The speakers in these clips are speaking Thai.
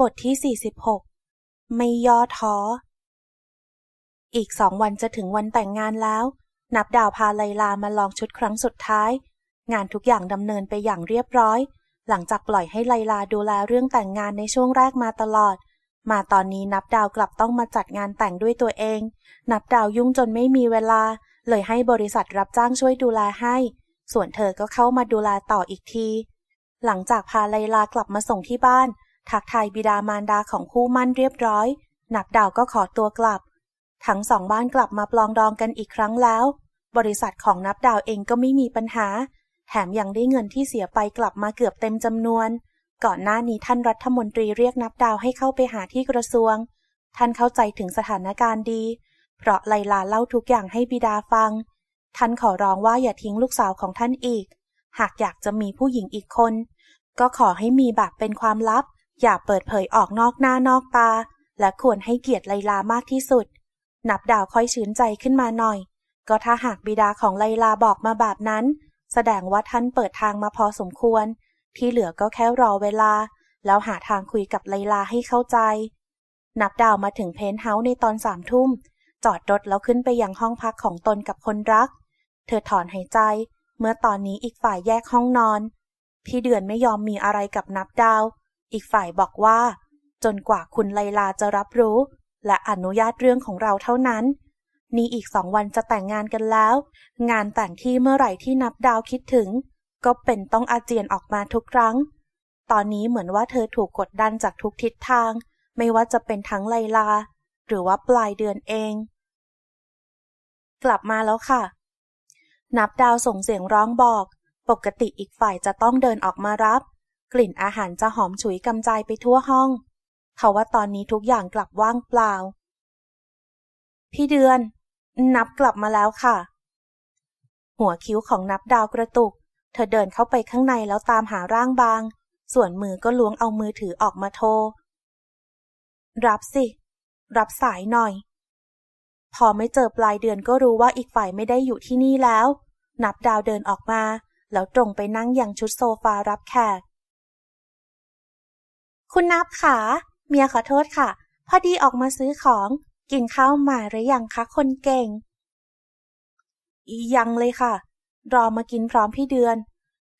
บทที่ 46 ไม่ย่อท้อ อีกสองวันจะถึงวันแต่งงานแล้ว นับดาวพาไลลามาลองชุดครั้งสุดท้าย งานทุกอย่างดำเนินไปอย่างเรียบร้อย หลังจากปล่อยให้ไลลาดูแลเรื่องแต่งงานในช่วงแรกมาตลอด มาตอนนี้นับดาวกลับต้องมาจัดงานแต่งด้วยตัวเอง นับดาวยุ่งจนไม่มีเวลา เลยให้บริษัทรับจ้างช่วยดูแลให้ ส่วนเธอก็เข้ามาดูแลต่ออีกที หลังจากพาไลลากลับมาส่งที่บ้าน ทักทายบิดามารดาของคู่มั่นเรียบร้อย นับดาวก็ขอตัวกลับ ทั้งสองบ้านกลับมาปลองดองกันอีกครั้งแล้ว บริษัทของนับดาวเองก็ไม่มีปัญหา แถมยังได้เงินที่เสียไปกลับมาเกือบเต็มจำนวน ก่อนหน้านี้ท่านรัฐมนตรีเรียกนับดาวให้เข้าไปหาที่กระทรวง ท่านเข้าใจถึงสถานการณ์ดี เพราะไลลาเล่าทุกอย่างให้บิดาฟัง ท่านขอร้องว่าอย่าทิ้งลูกสาวของท่านอีก หากอยากจะมีผู้หญิงอีกคน ก็ขอให้มีแบบเป็นความลับ อย่าเปิดเผยออกนอกหน้านอกตา และควรให้เกียรติไลลามากที่สุด นับดาวค่อยชื้นใจขึ้นมาหน่อย ก็ถ้าหากบิดาของไลลาบอกมาแบบนั้น แสดงว่าท่านเปิดทางมาพอสมควร ที่เหลือก็แค่รอเวลา แล้วหาทางคุยกับไลลาให้เข้าใจ นับดาวมาถึงเพนท์เฮาส์ในตอนสามทุ่ม จอดรถแล้วขึ้นไปยังห้องพักของตนกับคนรัก เธอถอนหายใจ เมื่อตอนนี้อีกฝ่ายแยกห้องนอน พี่เดือนไม่ยอมมีอะไรกับนับดาว อีกฝ่ายบอกว่า จนกว่าคุณไลลาจะรับรู้ และอนุญาตเรื่องของเราเท่านั้น นี่อีกสองวันจะแต่งงานกันแล้ว งานแต่งที่เมื่อไหร่ที่นับดาวคิดถึง ก็เป็นต้องอาเจียนออกมาทุกครั้ง ตอนนี้เหมือนว่าเธอถูกกดดันจากทุกทิศทาง ไม่ว่าจะเป็นทั้งไลลา หรือว่าปลายเดือนเอง กลับมาแล้วค่ะ นับดาวส่งเสียงร้องบอก ปกติอีกฝ่ายจะต้องเดินออกมารับ กลิ่นอาหารจะหอมฉุยกำจายไปทั่วห้องเขาว่าตอนนี้ทุกอย่างกลับว่างเปล่า พี่เดือน นับกลับมาแล้วค่ะ หัวคิ้วของนับดาวกระตุก เธอเดินเข้าไปข้างในแล้วตามหาร่างบาง ส่วนมือก็ล้วงเอามือถือออกมาโทร รับสิ รับสายหน่อย พอไม่เจอปลายเดือนก็รู้ว่าอีกฝ่ายไม่ได้อยู่ที่นี่แล้ว นับดาวเดินออกมา แล้วตรงไปนั่งอยังชุดโซฟารับแขก คุณนับขาเมียขอโทษค่ะ พอดีออกมาซื้อของกินข้าวมาหรือยังคะคนเก่ง ยังเลยค่ะ รอมากินพร้อมพี่เดือน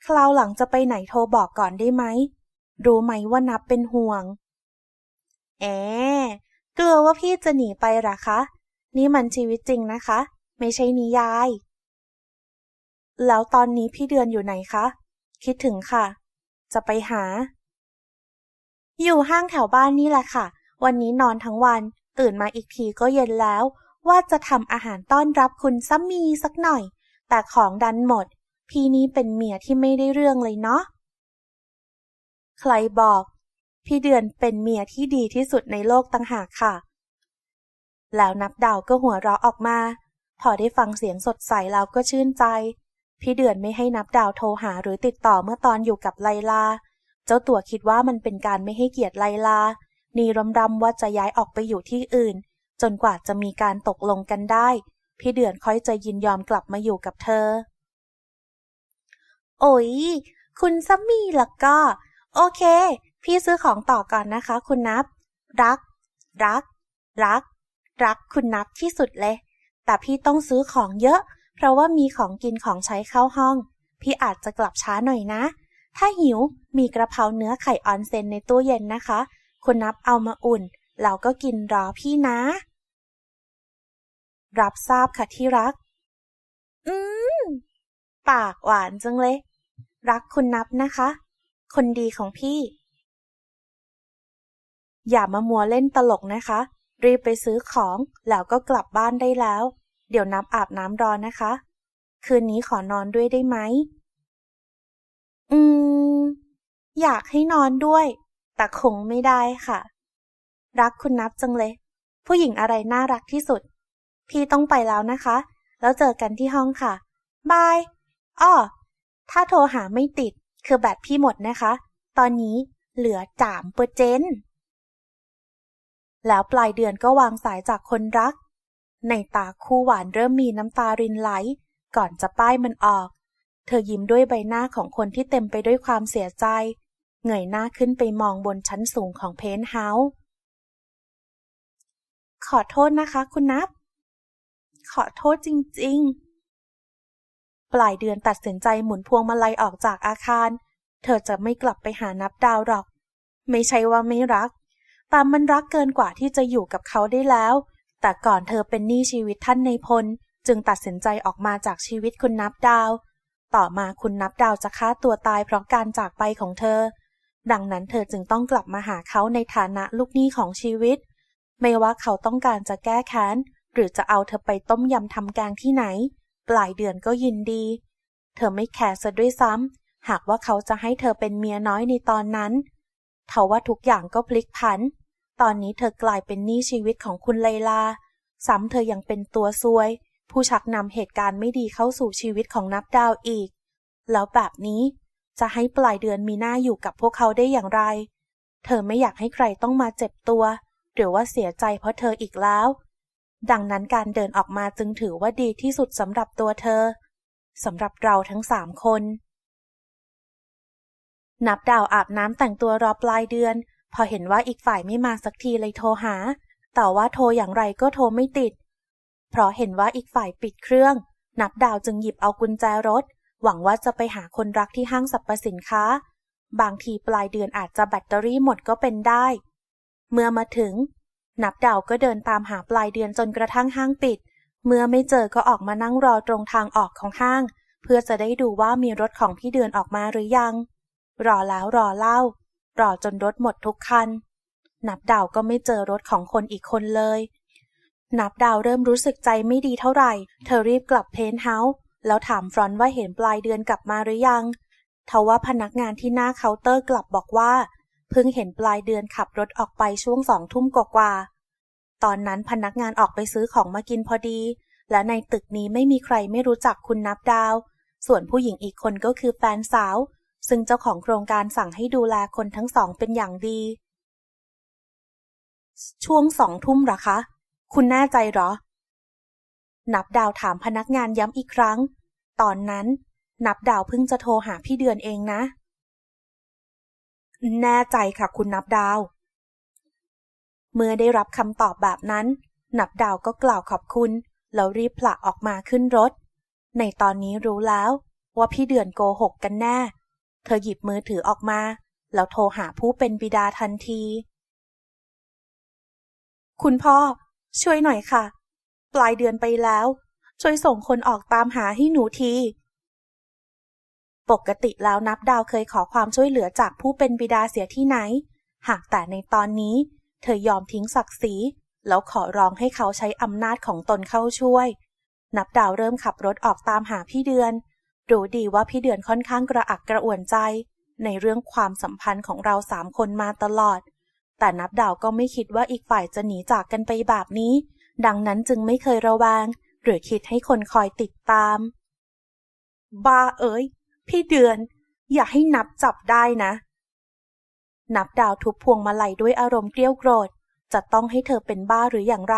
คราวหลังจะไปไหนโทรบอกก่อนได้ไหม รู้ไหมว่านับเป็นห่วง แอบกลัวว่าพี่จะหนีไปหรอคะ นี่มันชีวิตจริงนะคะ ไม่ใช่นิยาย แล้วตอนนี้พี่เดือนอยู่ไหนคะ คิดถึงค่ะ จะไปหา อยู่ห้างแถวบ้านนี่แหละค่ะ วันนี้นอนทั้งวัน ตื่นมาอีกทีก็เย็นแล้ว ว่าจะทำอาหารต้อนรับคุณซ้ำมีสักหน่อย แต่ของดันหมด พี่นี้เป็นเมียที่ไม่ได้เรื่องเลยเนาะ ใครบอก พี่เดือนเป็นเมียที่ดีที่สุดในโลกตั้งหากค่ะ แล้วนับดาวก็หัวเราะออกมา พอได้ฟังเสียงสดใสแล้วก็ชื่นใจ พี่เดือนไม่ให้นับดาวโทรหาหรือติดต่อเมื่อตอนอยู่กับไลลา เจ้าตัวคิดว่ามันเป็นการไม่ให้เกียรติไลลา นีรำรำว่าจะย้ายออกไปอยู่ที่อื่น จนกว่าจะมีการตกลงกันได้ พี่เดือนค่อยจะยินยอมกลับมาอยู่กับเธอ โอ้ย คุณซัมมี่ล่ะก็ โอเค พี่ซื้อของต่อก่อนนะคะ คุณนับ รัก รัก รัก รักคุณนับที่สุดเลย แต่พี่ต้องซื้อของเยอะ เพราะว่ามีของกินของใช้เข้าห้อง พี่อาจจะกลับช้าหน่อยนะ ถ้าหิวมีกระเพราเนื้อไข่ออนเซนในตู้เย็นนะคะ คุณนับเอามาอุ่น เราก็กินรอพี่นะ รับทราบค่ะที่รัก อืม ปากหวานจังเลย รักคุณนับนะคะ คนดีของพี่ อย่ามามัวเล่นตลกนะคะ รีบไปซื้อของแล้วก็กลับบ้านได้แล้ว เดี๋ยวนับอาบน้ำรอนะคะ คืนนี้ขอนอนด้วยได้ไหม อืม อยากให้นอนด้วย แต่คงไม่ได้ค่ะ รักคุณนับจังเลย ผู้หญิงอะไรน่ารักที่สุด พี่ต้องไปแล้วนะคะ แล้วเจอกันที่ห้องค่ะ บาย อ้อ ถ้าโทรหาไม่ติด คือแบตพี่หมดนะคะ ตอนนี้เหลือจามเปอร์เจนแล้วปลายเดือนก็วางสายจากคนรัก ในตาคู่หวานเริ่มมีน้ำตารินไหล ก่อนจะป้ายมันออก เธอยิ้มด้วยใบหน้าของคนที่เต็มไปด้วยความเสียใจ เงยหน้าขึ้นไปมองบนชั้นสูงของเพนท์เฮาส์ ขอโทษนะคะคุณนับ ขอโทษจริง ๆ ปลายเดือนตัดสินใจหมุนพวงมาลัยออกจากอาคาร เธอจะไม่กลับไปหานับดาวหรอก ไม่ใช่ว่าไม่รัก แต่มันรักเกินกว่าที่จะอยู่กับเขาได้แล้ว แต่ก่อนเธอเป็นหนี้ชีวิตท่านในพล จึงตัดสินใจออกมาจากชีวิตคุณนับดาว ต่อมาคุณนับดาวจะฆ่าตัวตายเพราะการจากไปของเธอ ดังนั้นเธอจึงต้องกลับมาหาเขาในฐานะลูกหนี้ของชีวิต ไม่ว่าเขาต้องการจะแก้แค้น หรือจะเอาเธอไปต้มยำทำแกงที่ไหน ปลายเดือนก็ยินดี เธอไม่แคร์ซะด้วยซ้ำหากว่าเขาจะให้เธอเป็นเมียน้อยในตอนนั้นเทว่าทุกอย่างก็พลิกผัน ตอนนี้เธอกลายเป็นหนี้ชีวิตของคุณไลลา ซ้ำเธอยังเป็นตัวซวย ผู้ชักนำเหตุการณ์ไม่ดีเข้าสู่ชีวิตของนับดาวอีก แล้วแบบนี้จะให้ปลายเดือนมีหน้าอยู่กับพวกเขาได้อย่างไร เธอไม่อยากให้ใครต้องมาเจ็บตัว หรือว่าเสียใจเพราะเธออีกแล้ว ดังนั้นการเดินออกมาจึงถือว่าดีที่สุดสำหรับตัวเธอสำหรับเราทั้งสามคน นับดาวอาบน้ำแต่งตัวรอปลายเดือน พอเห็นว่าอีกฝ่ายไม่มาสักทีเลยโทรหา แต่ว่าโทรอย่างไรก็โทรไม่ติด เพราะเห็นว่าอีกฝ่ายปิดเครื่อง นับดาวจึงหยิบเอากุญแจรถ หวังว่าจะไปหาคนรักที่ห้างสรรพสินค้า บางทีปลายเดือนอาจจะแบตเตอรี่หมดก็เป็นได้ เมื่อมาถึง นับดาวก็เดินตามหาปลายเดือนจนกระทั่งห้างปิด เมื่อไม่เจอก็ออกมานั่งรอตรงทางออกของห้าง เพื่อจะได้ดูว่ามีรถของพี่เดือนออกมาหรือยัง รอแล้วรอเล่า รอจนรถหมดทุกคัน นับดาวก็ไม่เจอรถของคนอีกคนเลย นับดาวเริ่มรู้สึกใจไม่ดีเท่าไหร่ เธอรีบกลับเพนท์เฮาส์แล้วถามฟรอนว่าเห็นปลายเดือนกลับมาหรือยังทว่าพนักงานที่หน้าเคาน์เตอร์กลับบอกว่า เพิ่งเห็นปลายเดือนขับรถออกไปช่วงสองทุ่มกว่าๆตอนนั้นพนักงานออกไปซื้อของมากินพอดี และในตึกนี้ไม่มีใครไม่รู้จักคุณนับดาว ส่วนผู้หญิงอีกคนก็คือแฟนสาว ซึ่งเจ้าของโครงการสั่งให้ดูแลคนทั้งสองเป็นอย่างดี ช่วงสองทุ่มหรอคะ คุณแน่ใจหรอ นับดาวถามพนักงานย้ำอีกครั้ง ตอนนั้น นับดาวเพิ่งจะโทรหาพี่เดือนเองนะ แน่ใจค่ะคุณนับดาว เมื่อได้รับคำตอบแบบนั้น นับดาวก็กล่าวขอบคุณ แล้วรีบผละออกมาขึ้นรถ ในตอนนี้รู้แล้ว ว่าพี่เดือนโกหกกันแน่ เธอหยิบมือถือออกมา แล้วโทรหาผู้เป็นบิดาทันที คุณพ่อ ช่วยหน่อยค่ะ ปลายเดือนไปแล้ว ช่วยส่งคนออกตามหาให้หนูที ปกติแล้วนับดาวเคยขอความช่วยเหลือจากผู้เป็นบิดาเสียที่ไหน หากแต่ในตอนนี้ เธอยอมทิ้งศักดิ์ศรีแล้วขอร้องให้เขาใช้อำนาจของตนเข้าช่วย นับดาวเริ่มขับรถออกตามหาพี่เดือน รู้ดีว่าพี่เดือนค่อนข้างกระอักกระอ่วนใจ ในเรื่องความสัมพันธ์ของเราสามคนมาตลอด แต่นับดาวก็ไม่คิดว่าอีกฝ่ายจะหนีจากกันไปแบบนี้ ดังนั้นจึงไม่เคยระแวงหรือคิดให้คนคอยติดตามบ้าเอ๋ย พี่เดือน อย่าให้นับจับได้นะ นับดาวทุบพวงมาลัยด้วยอารมณ์เกลี้ยวโกรธ จะต้องให้เธอเป็นบ้าหรืออย่างไร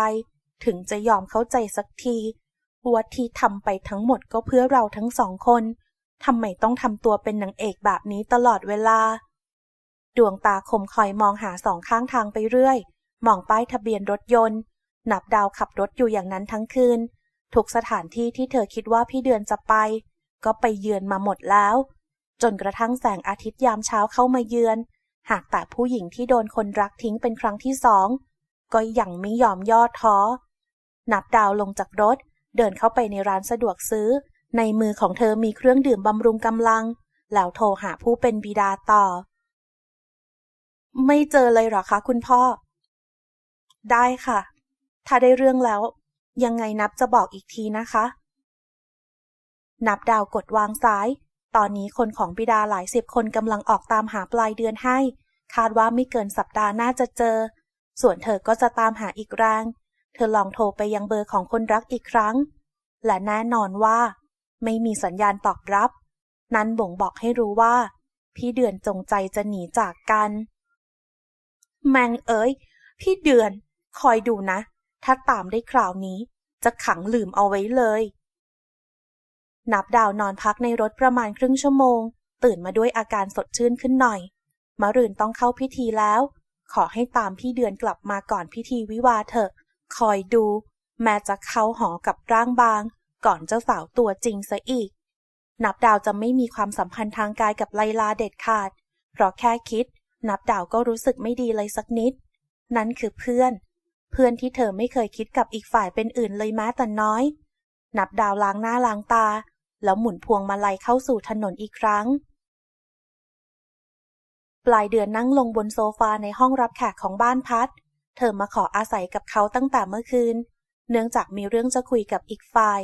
ถึงจะยอมเข้าใจสักทีว่าที่ทำไปทั้งหมดก็เพื่อเราทั้งสองคนทำไมต้องทำตัวเป็นนางเอกแบบนี้ตลอดเวลา ดวงตาคมคอยมองหาสองข้างทางไปเรื่อย มองป้ายทะเบียนรถยนต์ นับดาวขับรถอยู่อย่างนั้นทั้งคืน ทุกสถานที่ที่เธอคิดว่าพี่เดือนจะไป ก็ไปเยือนมาหมดแล้ว จนกระทั่งแสงอาทิตย์ยามเช้าเข้ามาเยือน หากแต่ผู้หญิงที่โดนคนรักทิ้งเป็นครั้งที่สอง ก็ยังไม่ยอมย่อท้อ นับดาวลงจากรถ เดินเข้าไปในร้านสะดวกซื้อ ในมือของเธอมีเครื่องดื่มบำรุงกำลัง แล้วโทรหาผู้เป็นบิดาต่อ ไม่เจอเลยหรอคะคุณพ่อ ได้ค่ะ ถ้าได้เรื่องแล้ว ยังไงนับจะบอกอีกทีนะคะ นับดาวกดวางซ้าย ตอนนี้คนของบิดาหลายสิบคนกำลังออกตามหาปลายเดือนให้ คาดว่าไม่เกินสัปดาห์น้าจะเจอ ส่วนเธอก็จะตามหาอีกแรง เธอลองโทรไปยังเบอร์ของคนรักอีกครั้ง และแน่นอนว่า ไม่มีสัญญาณตอบรับ นั้นบ่งบอกให้รู้ว่า พี่เดือนจงใจจะหนีจากกัน แมงเอ๋ย พี่เดือน คอยดูนะ ถ้าตามได้คราวนี้ จะขังลืมเอาไว้เลย นับดาวนอนพักในรถประมาณครึ่งชั่วโมง ตื่นมาด้วยอาการสดชื่นขึ้นหน่อยมะรืนต้องเข้าพิธีแล้ว ขอให้ตามพี่เดือนกลับมาก่อนพิธีวิวาเถอะ คอยดู แม้จะเข้าหอกับร่างบาง ก่อนเจ้าสาวตัวจริงซะอีก นับดาวจะไม่มีความสัมพันธ์ทางกายกับไลลาเด็ดขาด เพราะแค่คิด นับดาวก็รู้สึกไม่ดีเลยสักนิด นั่นคือเพื่อน เพื่อนที่เธอไม่เคยคิดกับอีกฝ่ายเป็นอื่นเลยแม้แต่น้อย นับดาวล้างหน้าล้างตา แล้วหมุนพวงมาลัยเข้าสู่ถนนอีกครั้ง ปลายเดือนนั่งลงบนโซฟาในห้องรับแขกของบ้านพัด เธอมาขออาศัยกับเขาตั้งแต่เมื่อคืน เนื่องจากมีเรื่องจะคุยกับอีกฝ่าย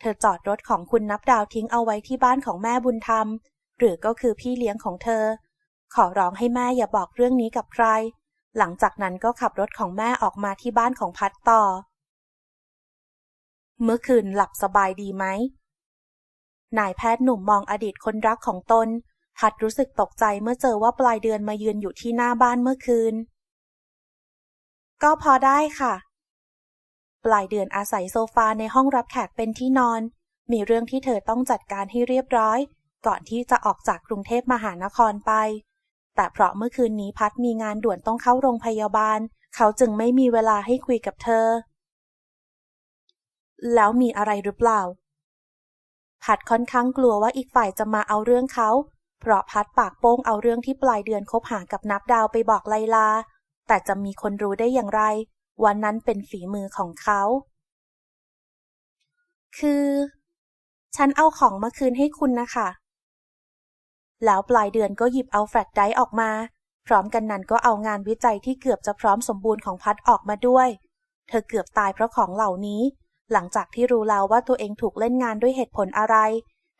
เธอจอดรถของคุณนับดาวทิ้งเอาไว้ที่บ้านของแม่บุญธรรม หรือก็คือพี่เลี้ยงของเธอ ขอร้องให้แม่อย่าบอกเรื่องนี้กับใคร หลังจากนั้นก็ขับรถของแม่ออกมาที่บ้านของพัดต่อ เมื่อคืนหลับสบายดีไหม นายแพทย์หนุ่มมองอดีตคนรักของตน พัดรู้สึกตกใจเมื่อเจอว่าปลายเดือนมายืนอยู่ที่หน้าบ้านเมื่อคืน ก็พอได้ค่ะ ปลายเดือนอาศัยโซฟาในห้องรับแขกเป็นที่นอน มีเรื่องที่เธอต้องจัดการให้เรียบร้อย ก่อนที่จะออกจากกรุงเทพมหานครไป แต่เพราะเมื่อคืนนี้พัดมีงานด่วนต้องเข้าโรงพยาบาล เขาจึงไม่มีเวลาให้คุยกับเธอ แล้วมีอะไรหรือเปล่า พัดค่อนข้างกลัวว่าอีกฝ่ายจะมาเอาเรื่องเขา เพราะพัดปากโป้งเอาเรื่องที่ปลายเดือนคบหากับนับดาวไปบอกไลลา แต่จะมีคนรู้ได้อย่างไร วันนั้นเป็นฝีมือของเขา คือ ฉันเอาของมาคืนให้คุณนะคะ แล้วปลายเดือนก็หยิบเอาแฟลชไดร์ออกมา พร้อมกันนั้นก็เอางานวิจัยที่เกือบจะพร้อมสมบูรณ์ของพัดออกมาด้วย เธอเกือบตายเพราะของเหล่านี้ หลังจากที่รู้แล้วว่าตัวเองถูกเล่นงานด้วยเหตุผลอะไร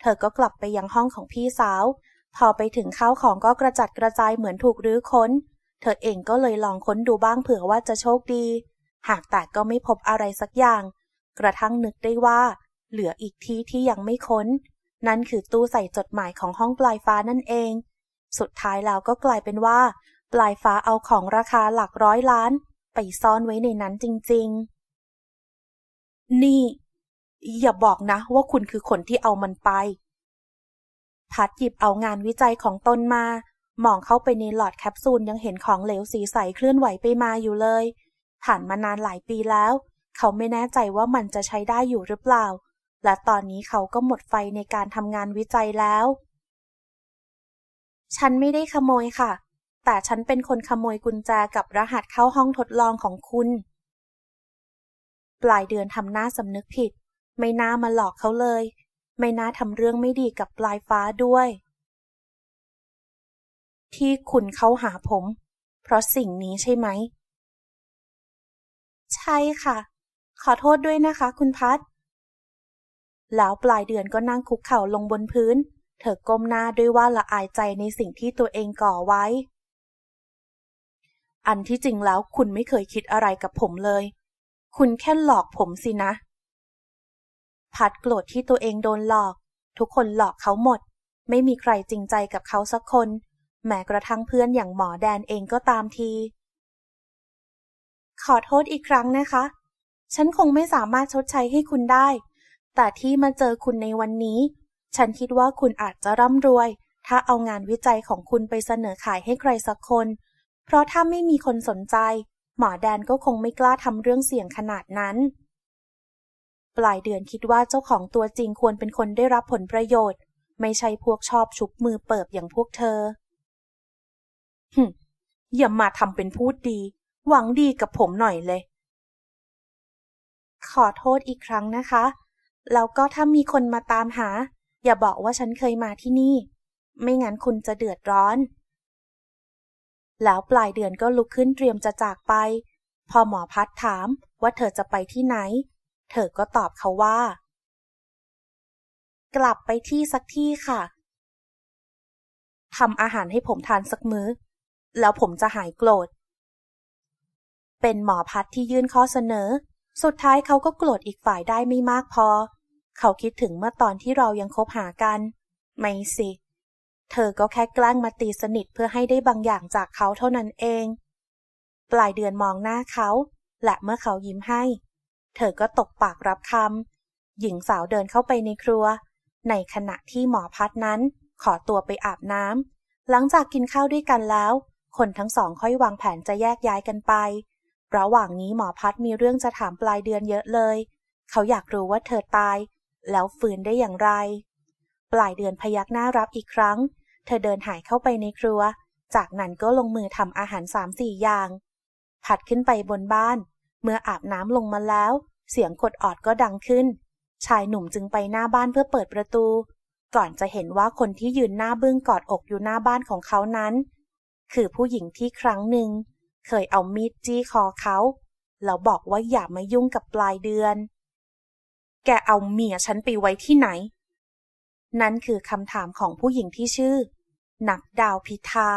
เธอก็กลับไปยังห้องของพี่สาว พอไปถึงข้าวของก็กระจัดกระจายเหมือนถูกรื้อค้น เธอเองก็เลยลองค้นดูบ้างเผื่อว่าจะโชคดี หากแต่ก็ไม่พบอะไรสักอย่าง กระทั่งนึกได้ว่า เหลืออีกที่ที่ยังไม่ค้น นั่นคือตู้ใส่จดหมายของห้องปลายฟ้านั่นเอง สุดท้ายแล้วก็กลายเป็นว่า ปลายฟ้าเอาของราคาหลักร้อยล้าน ไปซ่อนไว้ในนั้นจริง ๆ นี่ อย่าบอกนะว่าคุณคือคนที่เอามันไป พัดหยิบเอางานวิจัยของตนมา มองเข้าไปในหลอดแคปซูลยังเห็นของเหลวสีใสเคลื่อนไหวไปมาอยู่เลย ผ่านมานานหลายปีแล้ว เขาไม่แน่ใจว่ามันจะใช้ได้อยู่หรือเปล่า และตอนนี้เขาก็หมดไฟในการทำงานวิจัยแล้ว ฉันไม่ได้ขโมยค่ะ แต่ฉันเป็นคนขโมยกุญแจกับรหัสเข้าห้องทดลองของคุณ ปลายเดือนทำหน้าสำนึกผิด ไม่น่ามาหลอกเขาเลย ไม่น่าทำเรื่องไม่ดีกับปลายฟ้าด้วย ที่คุณเข้าหาผม เพราะสิ่งนี้ใช่ไหม ใช่ค่ะ ขอโทษด้วยนะคะ คุณพัด แล้วปลายเดือนก็นั่งคุกเข่าลงบนพื้น เธอก้มหน้าด้วยว่าละอายใจในสิ่งที่ตัวเองก่อไว้ อันที่จริงแล้วคุณไม่เคยคิดอะไรกับผมเลย คุณแค่หลอกผมสินะ พัดโกรธที่ตัวเองโดนหลอก ทุกคนหลอกเขาหมด ไม่มีใครจริงใจกับเขาสักคน แม้กระทั่งเพื่อนอย่างหมอแดนเองก็ตามที ขอโทษอีกครั้งนะคะ ฉันคงไม่สามารถชดใช้ให้คุณได้ แต่ที่มาเจอคุณในวันนี้ ฉันคิดว่าคุณอาจจะร่ำรวย ถ้าเอางานวิจัยของคุณไปเสนอขายให้ใครสักคน เพราะถ้าไม่มีคนสนใจ หมอแดนก็คงไม่กล้าทำเรื่องเสี่ยงขนาดนั้น ปลายเดือนคิดว่าเจ้าของตัวจริงควรเป็นคนได้รับผลประโยชน์ ไม่ใช่พวกชอบชุบมือเปิบอย่างพวกเธอหึอย่ามาทำเป็นพูดดี หวังดีกับผมหน่อยเลย ขอโทษอีกครั้งนะคะ แล้วก็ถ้ามีคนมาตามหา อย่าบอกว่าฉันเคยมาที่นี่ ไม่งั้นคุณจะเดือดร้อน แล้วปลายเดือนก็ลุกขึ้นเตรียมจะจากไป พอหมอพัดถามว่าเธอจะไปที่ไหน เธอก็ตอบเขาว่า กลับไปที่สักที่ค่ะทำอาหารให้ผมทานสักมื้อ แล้วผมจะหายโกรธ เป็นหมอพัดที่ยื่นข้อเสนอ สุดท้ายเขาก็โกรธอีกฝ่ายได้ไม่มากพอ เขาคิดถึงเมื่อตอนที่เรายังคบหากัน ไม่สิ เธอก็แค่แกล้งมาตีสนิทเพื่อให้ได้บางอย่างจากเขาเท่านั้นเอง ปลายเดือนมองหน้าเขา และเมื่อเขายิ้มให้ เธอก็ตกปากรับคำหญิงสาวเดินเข้าไปในครัว ในขณะที่หมอพัดนั้น ขอตัวไปอาบน้ำหลังจากกินข้าวด้วยกันแล้ว คนทั้งสองค่อยวางแผนจะแยกย้ายกันไประหว่างนี้หมอพัดมีเรื่องจะถามปลายเดือนเยอะเลย เขาอยากรู้ว่าเธอตาย แล้วฟื้นได้อย่างไร ปลายเดือนพยักหน้ารับอีกครั้ง เธอเดินหายเข้าไปในครัว จากนั้นก็ลงมือทำอาหารสามสี่อย่างผัดขึ้นไปบนบ้าน เมื่ออาบน้ำลงมาแล้ว เสียงกดออดก็ดังขึ้น ชายหนุ่มจึงไปหน้าบ้านเพื่อเปิดประตู ก่อนจะเห็นว่าคนที่ยืนหน้าบึ้งกอดอกอยู่หน้าบ้านของเขานั้น คือผู้หญิงที่ครั้งหนึ่ง เคยเอามีดจี้คอเขาแล้วบอกว่าอย่ามายุ่งกับปลายเดือน แกเอาเมียฉันไปไว้ที่ไหน นั่นคือคำถามของผู้หญิงที่ชื่อ นับดาวพิธา